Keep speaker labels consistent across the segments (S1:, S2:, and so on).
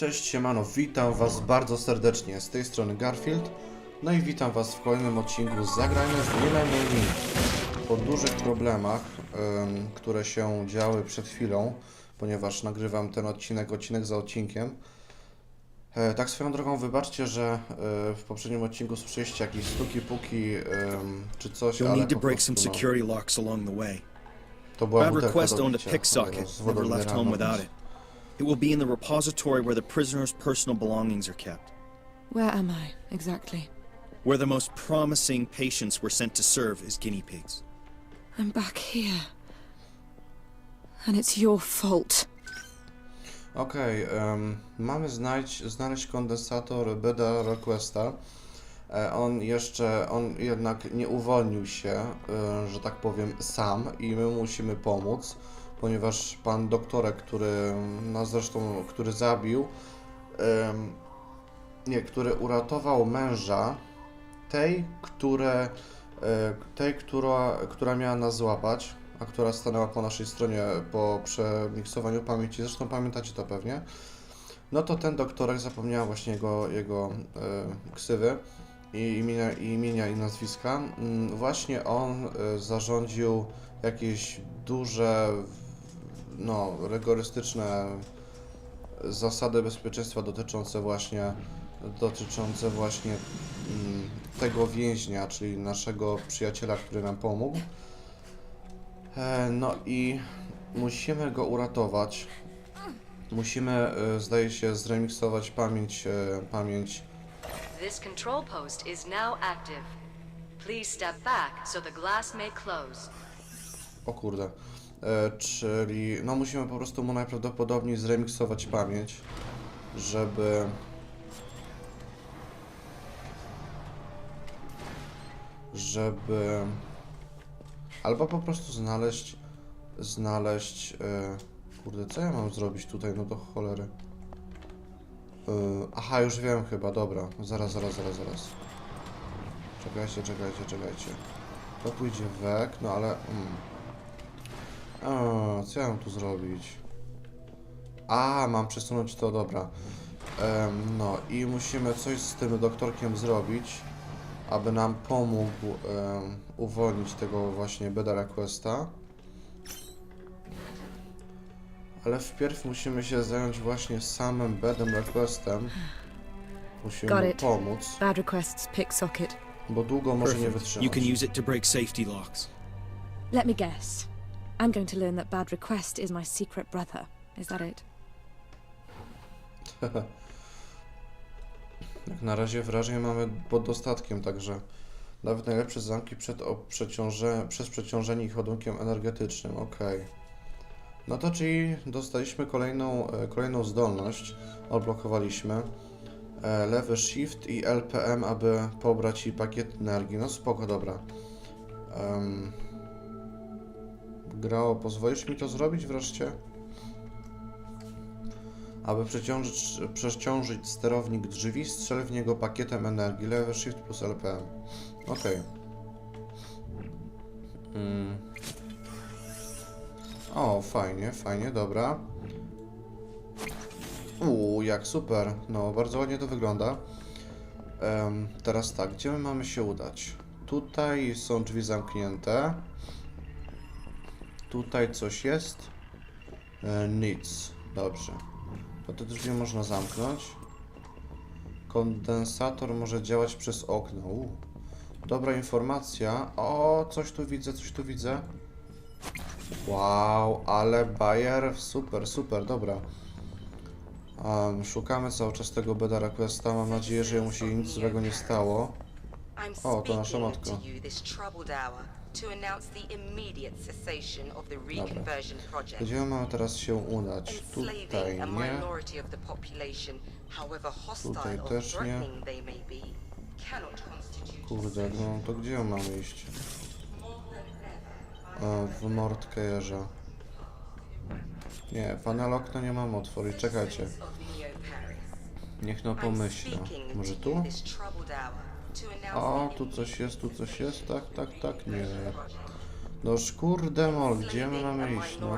S1: Cześć, siemano, witam was bardzo serdecznie, z tej strony Garfield. No i witam was w kolejnym odcinku Zagrajmy z Millenniumi. Po dużych problemach, em, które się działy przed chwilą, ponieważ nagrywam ten odcinek, odcinek za odcinkiem. E, tak swoją drogą, wybaczcie, że e, w poprzednim odcinku słyszeliście jakieś stuki, puki em, czy coś,
S2: You'll
S1: ale
S2: need to
S1: po
S2: break some
S1: no,
S2: security locks along the way.
S1: to była
S2: Bad
S1: butelka
S2: Request
S1: do
S2: owned a
S1: picia,
S2: pick
S1: e,
S2: socket,
S1: z
S2: never left home without it. It will be in the repository where the prisoner's personal belongings are kept,
S3: Where am I, exactly?
S2: where the most promising patients were sent to serve as guinea pigs.
S3: I'm back here. And it's your fault.
S1: Okej, em, mamy znajdź, znaleźć kondensator Beda Requesta. E, on jeszcze, on jednak nie uwolnił się, e, że tak powiem, sam i my musimy pomóc, ponieważ pan doktorek, który nas zresztą, który zabił, nie, który uratował męża tej, które, e, tej, która, która miała nas złapać, a która stanęła po naszej stronie po przemiksowaniu pamięci, zresztą pamiętacie to pewnie, no to ten doktorek zapomniała właśnie jego, jego e, ksywy i imienia, i imienia i nazwiska. Mm, Właśnie on e, zarządził jakieś duże, no, rygorystyczne zasady bezpieczeństwa dotyczące właśnie dotyczące właśnie mm, tego więźnia, czyli naszego przyjaciela, który nam pomógł. E, No i musimy go uratować. Musimy, e, zdaje się, zremiksować pamięć, e, pamięć.
S4: This control post is now active. Please step back so the glass may close.
S1: O kurde. E, Czyli, no musimy po prostu mu najprawdopodobniej zremiksować pamięć, żeby żeby albo po prostu znaleźć znaleźć e, kurde, co ja mam zrobić tutaj, no do cholery? E, aha, już wiem chyba, dobra zaraz, zaraz, zaraz, zaraz. Czekajcie, czekajcie, czekajcie. To pójdzie wek, no ale mm. A, co ja mam tu zrobić a, mam przesunąć to, dobra Em, no i musimy coś z tym doktorkiem zrobić aby nam pomógł em, uwolnić tego właśnie Beda Requesta. Ale wpierw musimy się zająć właśnie samym Bedem Requestem. Musimy
S3: Got
S1: mu
S3: it.
S1: pomóc,
S3: Bad requests pick socket.
S1: bo długo może nie wytrzymać.
S2: You can use it to break safety locks.
S3: Let me guess. I'm going to learn that Bad Request is my secret brother. Is that it?
S1: Jak na razie wrażenie mamy pod dostatkiem, także nawet najlepsze zamki przed przeciąże, przez przeciążenie ich ładunkiem energetycznym. Okej. No to czyli dostaliśmy kolejną, e, kolejną zdolność. Odblokowaliśmy. E, Lewy Shift i LPM, aby pobrać i pakiet energii. No spoko, dobra. Um, grało, pozwolisz mi to zrobić wreszcie? Aby przeciążyć, przeciążyć sterownik drzwi, strzel w niego pakietem energii. Lewy Shift plus LPM. Okej. Mm. O, fajnie, fajnie, dobra. Uuu, jak super. No, bardzo ładnie to wygląda. Em, teraz tak, gdzie my mamy się udać? Tutaj są drzwi zamknięte. Tutaj coś jest. E, nic. Dobrze. To te drzwi można zamknąć. Kondensator może działać przez okno. U. Dobra informacja. O, coś tu widzę, coś tu widzę. Wow, ale Bayer, super, super, dobra. Um, szukamy cały czas tego Beda Requesta. Mam nadzieję, że mu się nic złego nie stało. O, to nasza matka.
S5: To announce the immediate cessation of the reconversion project.
S1: Gdzie mamy teraz się udać? Tutaj
S5: Enslaving a
S1: nie.
S5: minority of the population, however
S1: Tutaj
S5: hostile or
S1: też nie.
S5: threatening they may be, cannot constitute
S1: Kurde, no to gdzie mamy iść? E, w Mordkejerze. Nie, panel okna nie mam otworzyć. Czekajcie. Niech no
S5: speaking
S1: Może tu?
S5: you this troubled hour to
S1: O, tu coś jest, tu coś jest. Tak, tak, tak, nie. No szkurde mol, gdzie my mamy iść, no?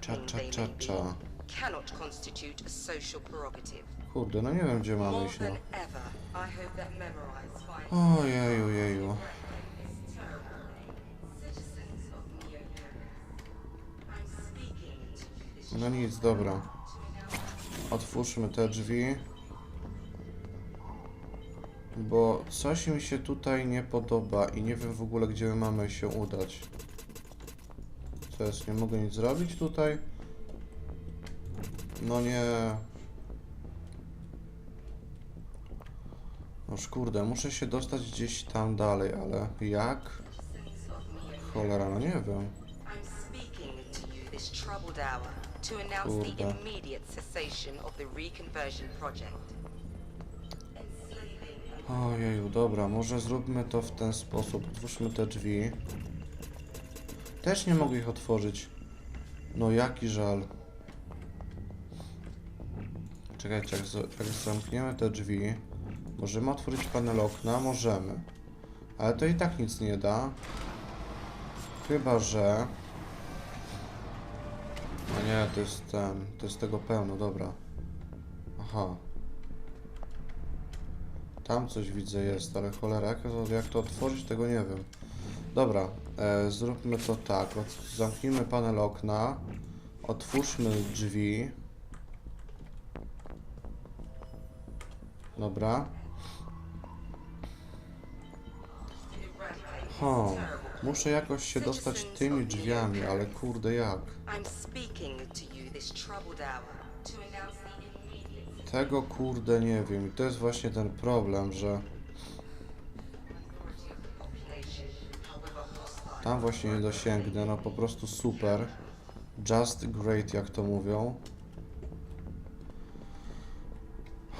S1: Cza, cza, cza, cza. Kurde, no nie wiem gdzie mamy iść, no. Ojeju, jeju. No nic, dobra. Otwórzmy te drzwi. Bo coś mi się tutaj nie podoba i nie wiem w ogóle gdzie my mamy się udać. Co jest, nie mogę nic zrobić tutaj? No nie. Noż kurde, muszę się dostać gdzieś tam dalej, ale jak? Cholera, no nie wiem.
S5: I'm
S1: Ojeju, dobra, może zróbmy to w ten sposób. Otwórzmy te drzwi. Też nie mogę ich otworzyć. No jaki żal. Czekajcie, jak, jak zamkniemy te drzwi, możemy otworzyć panel okna? Możemy. Ale to i tak nic nie da. Chyba, że... No nie, to jest ten, to jest tego pełno, dobra. Aha. Tam coś widzę jest, ale cholera, jak to, otworzyć, tego nie wiem. Dobra, e, zróbmy to tak. Zamknijmy panel okna. Otwórzmy drzwi. Dobra. Ho, muszę jakoś się dostać tymi drzwiami, ale kurde jak?
S5: I'm speaking to you this troubled hour to announce
S1: Tego kurde nie wiem i to jest właśnie ten problem, że tam właśnie nie dosięgnę, no po prostu super. Just great jak to mówią.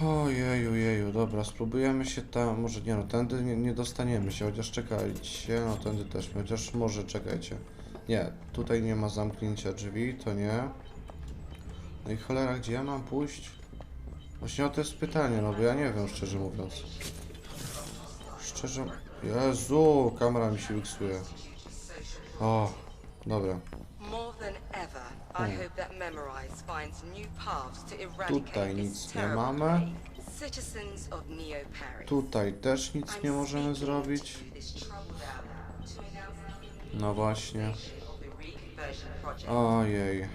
S1: Ojeju, jeju, dobra, spróbujemy się tam, może nie no, tędy nie, nie dostaniemy się, chociaż czekajcie, no tędy też, chociaż może czekajcie. Nie, tutaj nie ma zamknięcia drzwi, to nie. No i cholera, gdzie ja mam pójść? Właśnie o to jest pytanie, no bo ja nie wiem, szczerze mówiąc. Szczerze... Jezu, kamera mi się wyksuje. O, dobra. Hmm. Tutaj nic nie mamy. Tutaj też nic nie możemy zrobić. No właśnie. Ojej.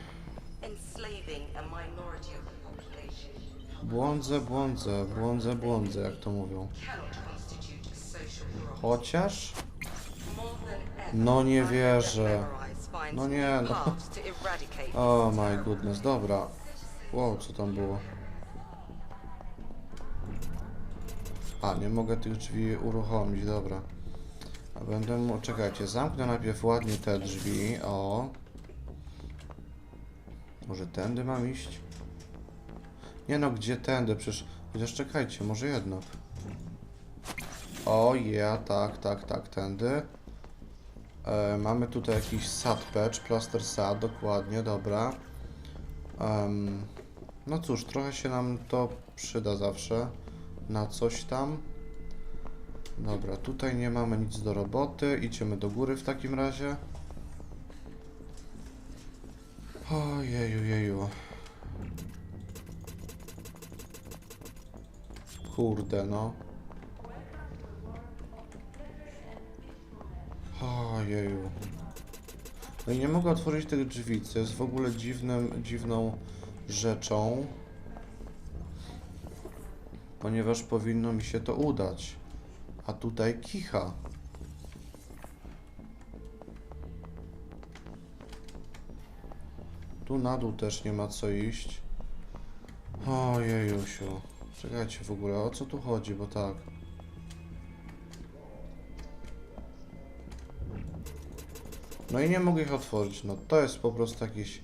S5: enslaving a
S1: Błądzę, błądzę, błądzę, błądzę, jak to mówią. Chociaż... No nie wierzę. No nie, no. Oh my goodness, dobra. Wow, co tam było? A, nie mogę tych drzwi uruchomić, dobra. A będę mu... Czekajcie, zamknę najpierw ładnie te drzwi, o. Może tędy mam iść? Nie no, gdzie tędy? Przecież... Chociaż czekajcie, może jednak. O, ja, tak, tak, tak, tędy. E, mamy tutaj jakiś sad patch, plaster sad, dokładnie, dobra. Em, no cóż, trochę się nam to przyda zawsze na coś tam. Dobra, tutaj nie mamy nic do roboty, idziemy do góry w takim razie. Ojeju, jeju. Kurde, no. Ojeju. No i nie mogę otworzyć tych drzwi, co jest w ogóle dziwnym, dziwną rzeczą. Ponieważ powinno mi się to udać. A tutaj kicha. Tu na dół też nie ma co iść. Ojejusiu. Czekajcie w ogóle, o co tu chodzi, bo tak. No i nie mogę ich otworzyć, no to jest po prostu jakiś...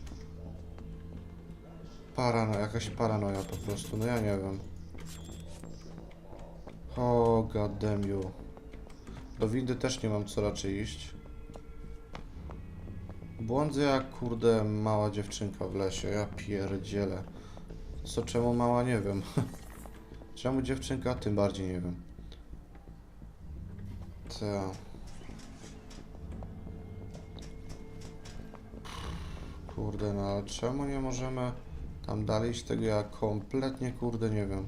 S1: Parano, jakaś paranoja po prostu, no ja nie wiem. O, god damn you. Do windy też nie mam co raczej iść. Błądzę jak kurde mała dziewczynka w lesie, ja pierdzielę. Co czemu mała nie wiem. czemu dziewczynka tym bardziej nie wiem. Ta. Kurde, no ale czemu nie możemy Tam dalej z tego ja kompletnie kurde nie wiem.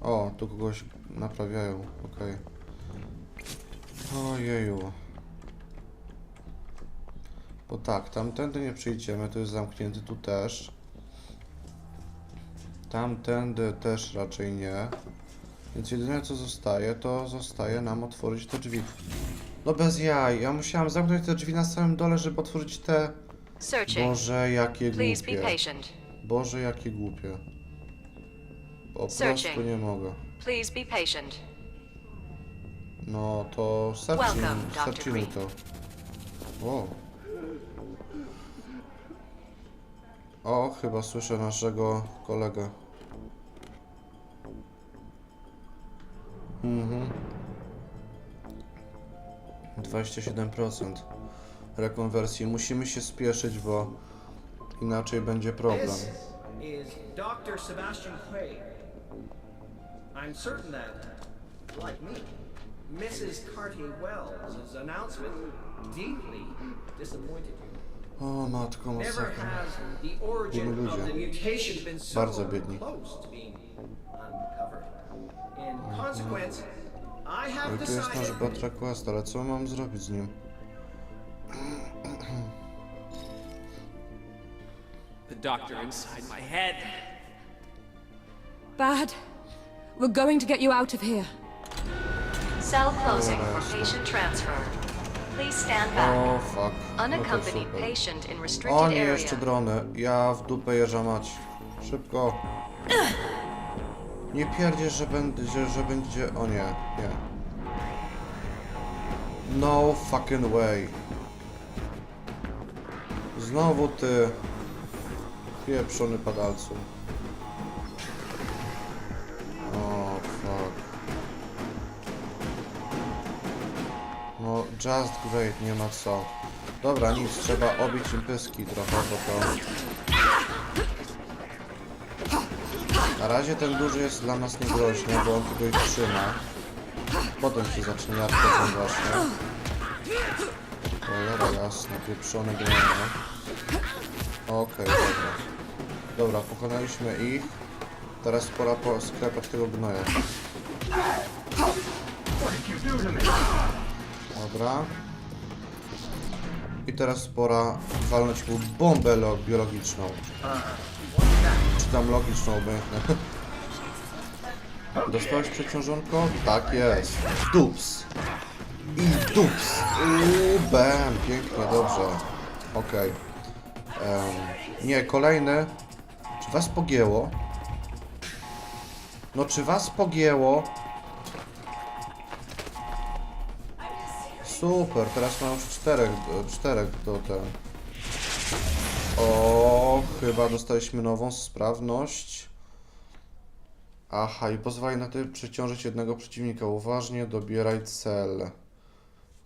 S1: O, tu kogoś naprawiają, okej. Ojeju. Bo tak, tamtędy nie przyjdziemy, to jest zamknięty, tu też. Tamtędy też raczej nie. Więc jedyne co zostaje, to zostaje nam otworzyć te drzwi. No bez jaj, ja musiałam zamknąć te drzwi na samym dole, żeby otworzyć te... Boże, jakie głupie. Boże, jakie głupie. Po prostu nie mogę. No to searchimy
S4: Green.
S1: to. O. O, chyba słyszę naszego kolegę. Mhm. 27% rekonwersji. Musimy się spieszyć, bo inaczej będzie problem.
S6: This is Dr. Sebastian Quaid. I'm certain that, like me, Mrs. Cartier Wells' announcement deeply disappointed you.
S1: O matko, masakra. Biedni ludzie. Bardzo biedni.
S6: In consequence, I have
S1: Ale to jest nasz
S6: decided
S1: Batra Quest, ale co mam zrobić z nim?
S7: The doctor inside my head.
S3: Bad. We're going to get you out of here.
S4: Cell closing for patient transfer. Please stand back.
S1: Fuck. No to
S4: Unaccompanied
S1: super.
S4: patient in
S1: O
S4: restricted area.
S1: jeszcze drony. Ja w dupę jeża mać. Szybko. Nie pierdziesz, że będzie, że będzie... O nie, nie. No fucking way. Znowu ty. Pieprzony padalcu. O fuck. No, just great, nie ma co. Dobra, nic, trzeba obić im pyski trochę, bo to... Na razie ten duży jest dla nas niegroźny, bo on tylko ich trzyma. Potem się zacznie jadać właśnie. Cholera jasna, pieprzone gnienie. Okej, dobra. Dobra, pokonaliśmy ich. Teraz pora po tego gnoja. Dobra. I teraz pora walnąć mu bombę lo- biologiczną. Czy tam logiczną, obojętne. Dostałeś przeciążonko? Tak jest. Dups. I dups. Uuu, bam. Pięknie, dobrze. Okej. Em, nie, kolejny. Czy was pogięło? No, czy was pogięło? Super, teraz mam już czterech, czterech do ten. O, chyba dostaliśmy nową sprawność. Aha, i pozwali na tym przeciążyć jednego przeciwnika. Uważnie dobieraj cel.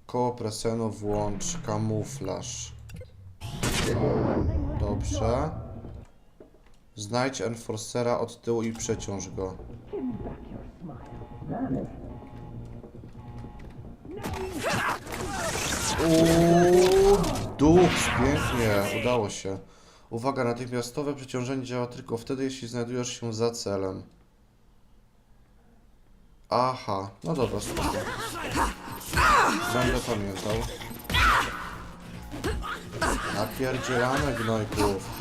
S1: Koło presenu włącz kamuflaż. Dobrze. Znajdź enforcera od tyłu i przeciąż go. Uuu, duch, pięknie, udało się. Uwaga, natychmiastowe przeciążenie działa tylko wtedy, jeśli znajdujesz się za celem. Aha, no dobra, super. Będę pamiętał. Napierdzielamy gnojków.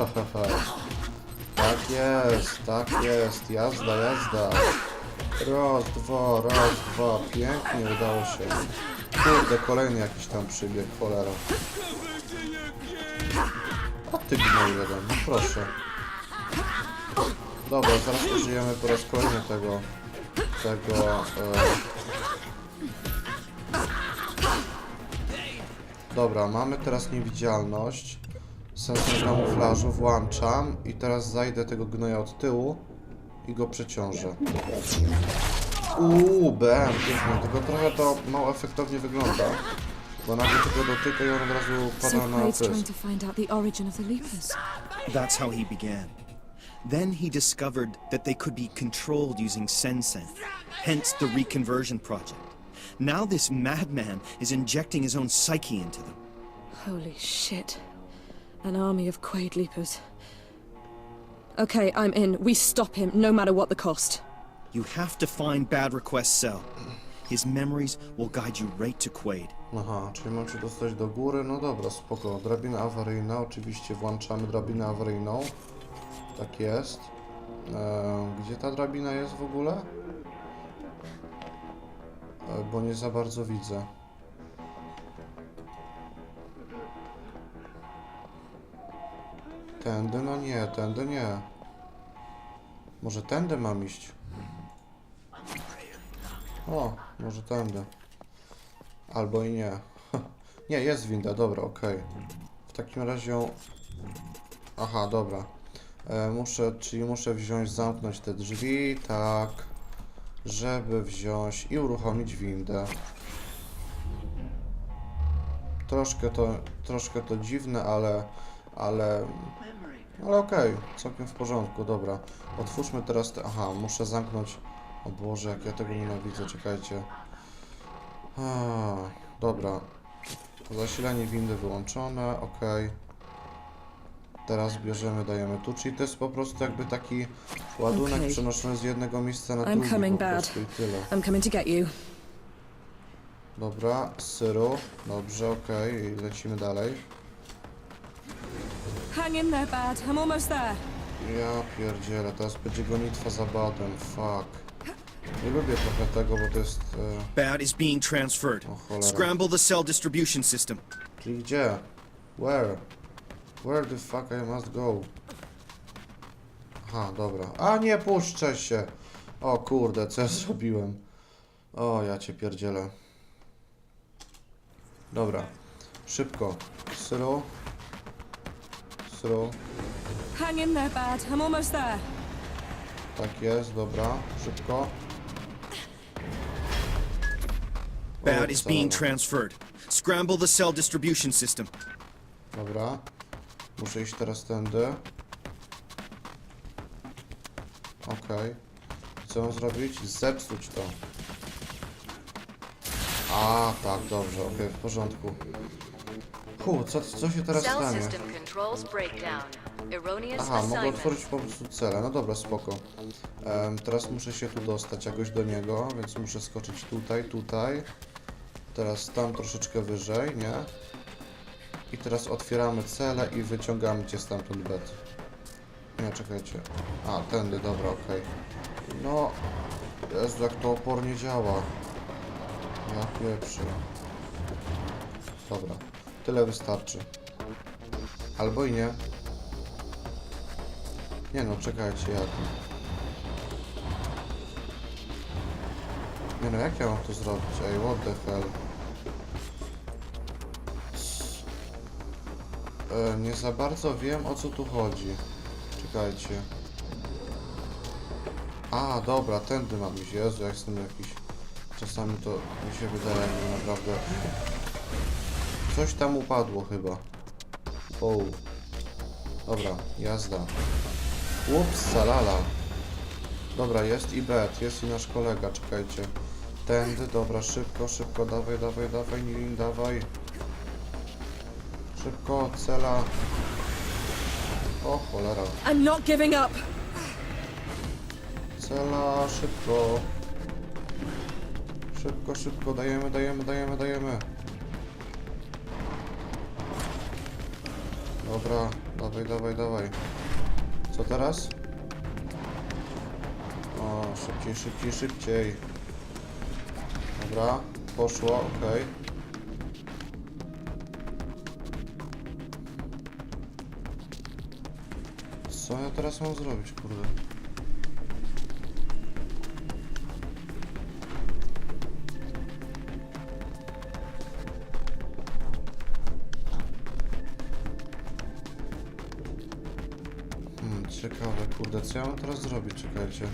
S1: Tak jest, tak jest, jazda, jazda. Raz, dwa, raz, dwa, pięknie udało się. Kurde, kolejny jakiś tam przybieg, cholera. Ty gnoj jeden, no proszę. Dobra, zaraz użyjemy po raz kolejny tego, tego, e... Dobra, mamy teraz niewidzialność. Sensor kamuflażu włączam i teraz zajdę tego gnoja od tyłu i go przeciążę. Uuu, bam, pięknie, tylko trochę to mało efektownie wygląda. Bo nagle tylko dotyka i on od razu
S3: So
S1: pada na
S3: Quaid's trying
S1: pysk.
S3: to find out the origin of the Leapers.
S2: That's how he began. Then he discovered that they could be controlled using Sensen, hence the reconversion project. Now this madman is injecting his own psyche into them.
S3: Holy shit. An army of Quaid Leapers. Okay, I'm in. We stop him, no matter what the cost.
S2: You have to find Bad Request's cell. His memories will guide you right to Quaid.
S1: Aha, czyli mam się dostać do góry? No dobra, spoko. Drabina awaryjna, oczywiście włączamy drabinę awaryjną. Tak jest. Eee, gdzie ta drabina jest w ogóle? E, bo nie za bardzo widzę. Tędy? No nie, tędy nie. Może tędy mam iść? O, może tędy. Albo i nie. Nie, jest winda, dobra, okej. W takim razie... Aha, dobra. E, muszę, czyli muszę wziąć, zamknąć te drzwi, tak, żeby wziąć i uruchomić windę. Troszkę to, troszkę to dziwne, ale, ale, ale okej, całkiem w porządku, dobra. Otwórzmy teraz te, aha, muszę zamknąć, o Boże, jak ja tego nienawidzę, czekajcie. A, dobra. Zasilanie windy wyłączone, ok. Teraz bierzemy, dajemy tu, czyli to jest po prostu jakby taki ładunek
S3: Okej.
S1: przenoszony z jednego miejsca na drugie po prostu i tyle.
S3: I'm coming to get you.
S1: Dobra, syru, dobrze, okej, lecimy dalej.
S3: Hang in there, Bad. I'm almost there.
S1: Ja pierdzielę, teraz będzie gonitwa za badem, fuck. Nie lubię trochę tego, bo to jest... E,
S2: Bad is being transferred. Scramble the cell distribution system.
S1: czyli gdzie? Where? Where the fuck I must go? Aha, dobra. A nie, puszczę się! O kurde, co ja zrobiłem? O, ja cię pierdzielę. Dobra. Szybko. Syru. Syru.
S3: Hang in there, Bad. I'm almost there.
S1: Tak jest, dobra. Szybko.
S2: Bad is being transferred. Scramble the cell distribution system.
S1: Dobra. Muszę iść teraz tędy. Okej. Co mam zrobić? Zepsuć to. A, tak, dobrze, okej, w porządku. Hu, co, co się teraz
S4: Cell
S1: stanie?
S4: system controls breakdown. Erroneous
S1: Aha, mogę
S4: assignment.
S1: otworzyć po prostu cele. No dobra, spoko. Em, teraz muszę się tu dostać jakoś do niego, więc muszę skoczyć tutaj, tutaj. Teraz tam troszeczkę wyżej, nie? I teraz otwieramy cele i wyciągamy cię stamtąd bet. Nie, czekajcie. A, tędy, dobra, okej. No, Jezu, jak to opornie działa. Ja pierwszy. Dobra, tyle wystarczy. Albo i nie. Nie no, czekajcie, jak? Nie no, jak ja mam to zrobić? Ej, what the hell? E, nie za bardzo wiem, o co tu chodzi. Czekajcie. A, dobra, tędy mam iść. Jezu, jak jestem jakiś... Czasami to mi się wydaje, jakby naprawdę... Coś tam upadło chyba. O. Dobra, jazda. Ups, salala. Dobra, jest i Bet, jest i nasz kolega, czekajcie. Tędy, dobra, szybko, szybko, dawaj, dawaj, dawaj, Nilin, dawaj. Szybko, cela. O, cholera.
S3: I'm not giving up.
S1: Cela, szybko. Szybko, szybko, dajemy, dajemy, dajemy, dajemy. Dobra, dawaj, dawaj, dawaj. Co teraz? O, szybciej, szybciej, szybciej. Dobra, poszło, okej. Co ja teraz mam zrobić, kurde? Kurde, co ja mam teraz zrobić? Czekajcie.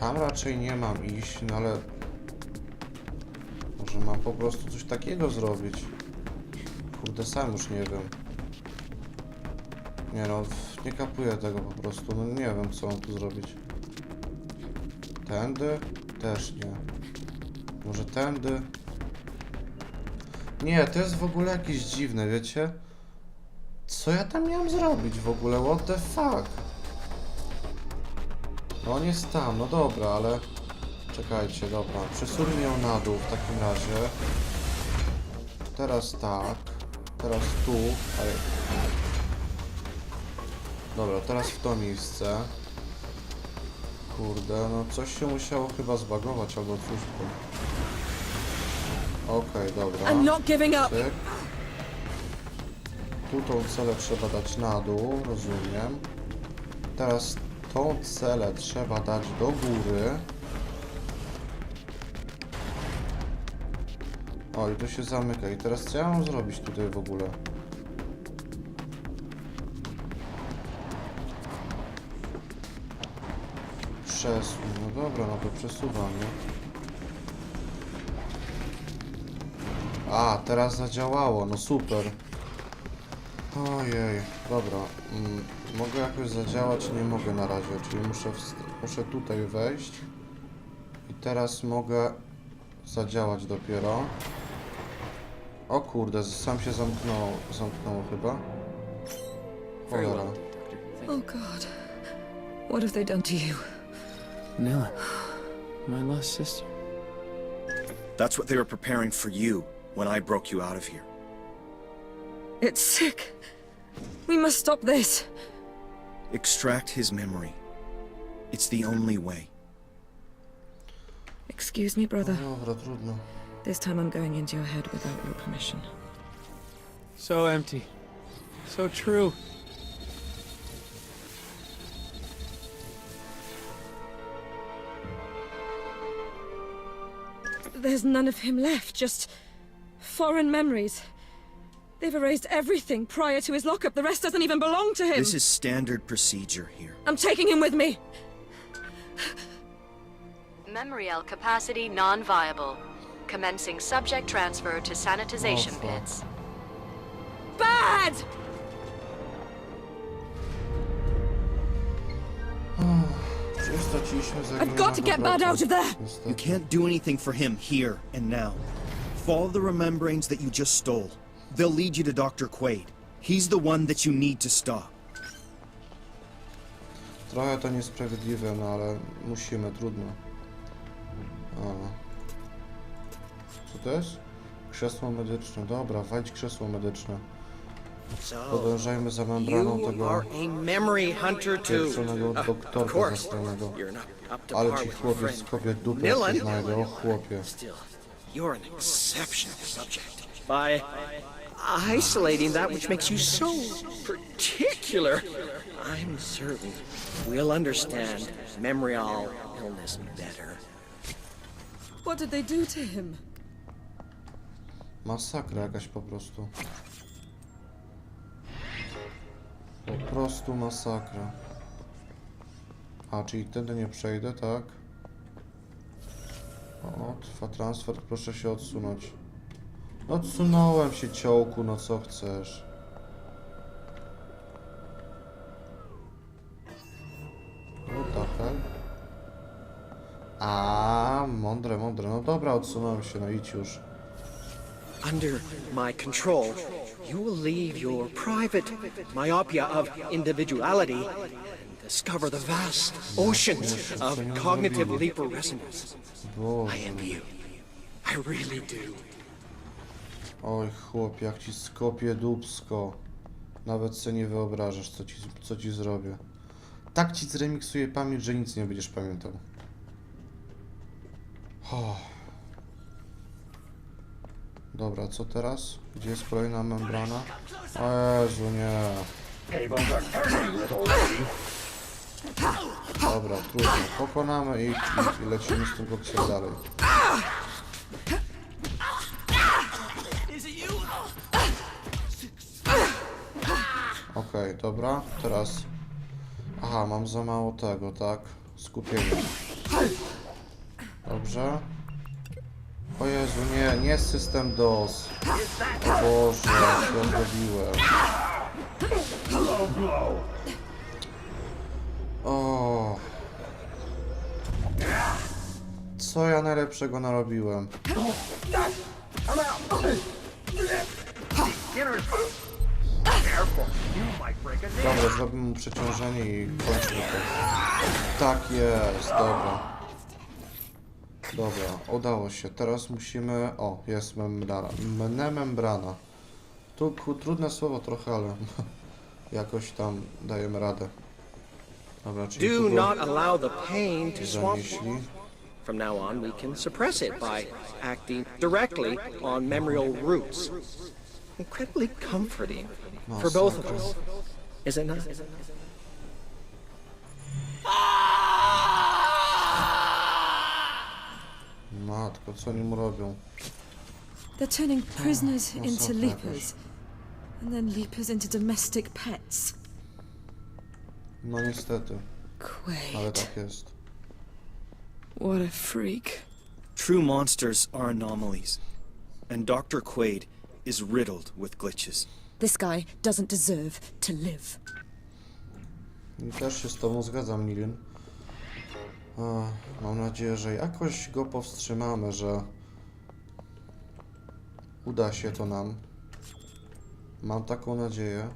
S1: Tam raczej nie mam iść, no ale... Może mam po prostu coś takiego zrobić. Kurde, sam już nie wiem. Nie no, nie kapuję tego po prostu, no nie wiem co mam tu zrobić. Tędy? Też nie. Może tędy? Nie, to jest w ogóle jakieś dziwne, wiecie? Co ja tam miałem zrobić w ogóle? What the fuck? No on jest tam, no dobra, ale... Czekajcie, dobra. Przesuńmy ją na dół w takim razie. Teraz tak. Teraz tu. Ale... Dobra, teraz w to miejsce. Kurde, no coś się musiało chyba zbagować albo coś. Okej, dobra.
S3: I'm not giving up.
S1: Cyk. Tu tą celę trzeba dać na dół, rozumiem. Teraz tą celę trzeba dać do góry. O, i to się zamyka. I teraz co ja mam zrobić tutaj w ogóle? Przesuń. No dobra, no to przesuwam, nie? A, teraz zadziałało, no super. Ojej, dobra. Mm, mogę jakoś zadziałać? Nie mogę na razie, czyli muszę, wst- muszę tutaj wejść. I teraz mogę zadziałać dopiero. O kurde, sam się zamknął, zamknął chyba.
S7: Very
S1: Cholera.
S7: well, Doctor. Thank
S3: Oh God. What have they done to you?
S8: Nella, my lost sister.
S2: That's what they were preparing for you when I broke you out of here.
S3: It's sick. We must stop this.
S2: Extract his memory. It's the only way.
S3: Excuse me, brother.
S1: Dobra, trudno.
S3: This time I'm going into your head without your permission.
S8: So empty. So true.
S3: There's none of him left, just foreign memories. They've erased everything prior to his lockup. The rest doesn't even belong to him.
S2: This is standard procedure here.
S3: I'm taking him with me.
S4: Memorial capacity non-viable. Commencing subject transfer to sanitization
S1: Oh,
S4: pits.
S3: Bad! I've got to get Bad out of there!
S2: You can't do anything for him here and now. Follow the rememberings that you just stole. They'll lead you to Dr. Quaid. He's the one that you need to stop.
S1: Trochę to niesprawiedliwe, no ale musimy, trudno. O. Co to jest? Krzesło medyczne. Dobra, wajdź krzesło medyczne. Podążajmy za membraną tego
S6: are a memory hunter too.
S1: pieprzonego
S6: of
S1: doktorka
S6: course,
S1: zastranego.
S6: you're not up to
S1: Ale ci chłopiec kobiet dupę znajdę, o chłopie.
S6: Still, you're an exceptional subject. By isolating that which makes you so particular, I'm certain we'll understand memorial illness better.
S3: What did they do to him?
S1: Masakra jakaś po prostu. Po prostu masakra. A, czyli tędy nie przejdę, tak? O, trwa transfer, proszę się odsunąć. Odsunąłem się ciołku, no co chcesz? What the hell? A, mądre, mądre. No dobra, odsunąłem się, no idź już.
S6: Under my control, you will leave your private myopia of individuality and discover the vast oceans of cognitive leap resonance. I envy you. I really do.
S1: Oj, chłop, jak ci skopię dubsko. Nawet sobie nie wyobrażasz, co ci, co ci zrobię. Tak ci zremiksuję pamięć, że nic nie będziesz pamiętał. O. Dobra, co teraz? Gdzie jest kolejna membrana? O Jezu, nie. Dobra, trudno. Pokonamy i, i, i lecimy z tym koksem dalej. Okej, dobra, teraz... Aha, mam za mało tego, tak? Skupienia. Dobrze. O Jezu, nie, nie system DOS. O Boże, ja zrobiłem. O. Co ja najlepszego narobiłem? Dobra, zrobimy mu przeciążenie i kończymy to. Tak jest, dobra. Dobra, udało się. Teraz musimy... O, jest membrana. Mne membrana. Tu ku- trudne słowo trochę, ale jakoś tam dajemy radę. Dobra, czyli
S6: Do not allow the pain to swamp
S1: zanieśli.
S6: From now on, we can suppress it by acting directly on memorial roots. Incredibly comforting for both of us. Is it not?
S1: Matko, co oni mu robią?
S3: They're turning prisoners
S1: no
S3: into leapers, and then leapers into domestic pets.
S1: No niestety, ale
S3: Quaid.
S1: tak jest.
S3: What a freak.
S2: True monsters are anomalies, and Dr. Quaid is riddled with glitches.
S3: This guy doesn't deserve to live.
S1: I też się z tobą zgadzam, Nilin. Mam nadzieję, że jakoś go powstrzymamy, że uda się to nam. Mam taką nadzieję.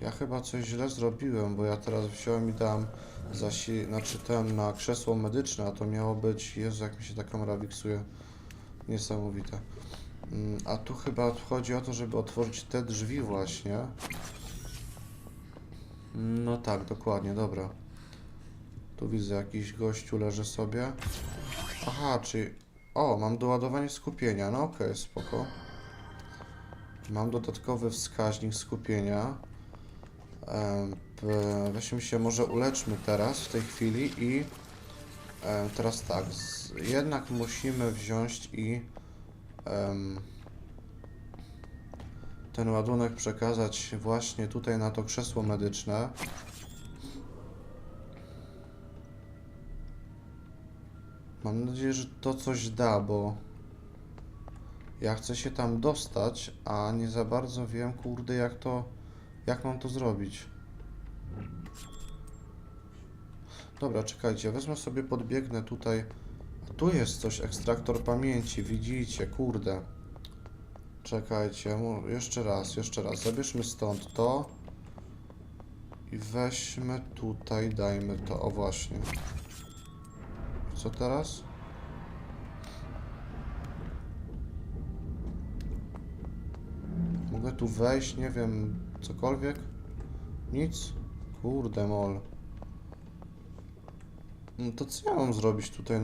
S1: Ja chyba coś źle zrobiłem, bo ja teraz wziąłem i dałem zasi... znaczy ten na krzesło medyczne, a to miało być... Jezu, jak mi się ta kamera wiksuje. Niesamowite. Mm, A tu chyba chodzi o to, żeby otworzyć te drzwi właśnie. No tak, dokładnie, dobra. Tu widzę jakiś gościu leży sobie. Aha, czyli... O, mam doładowanie skupienia, no okej, spoko. Mam dodatkowy wskaźnik skupienia. Weźmy się, może uleczmy teraz, w tej chwili i... em, Teraz tak, z, jednak musimy wziąć i... ten ładunek przekazać właśnie tutaj na to krzesło medyczne. Mam nadzieję, że to coś da, bo ja chcę się tam dostać, a nie za bardzo wiem, kurde, jak to, jak mam to zrobić. Dobra, czekajcie, wezmę sobie, podbiegnę tutaj. A tu jest coś, ekstraktor pamięci, widzicie, kurde. Czekajcie, jeszcze raz, jeszcze raz. Zabierzmy stąd to. I weźmy tutaj, dajmy to. O właśnie. Co teraz? Mogę tu wejść, nie wiem, cokolwiek? Nic? Kurde mol. No to co ja mam zrobić tutaj?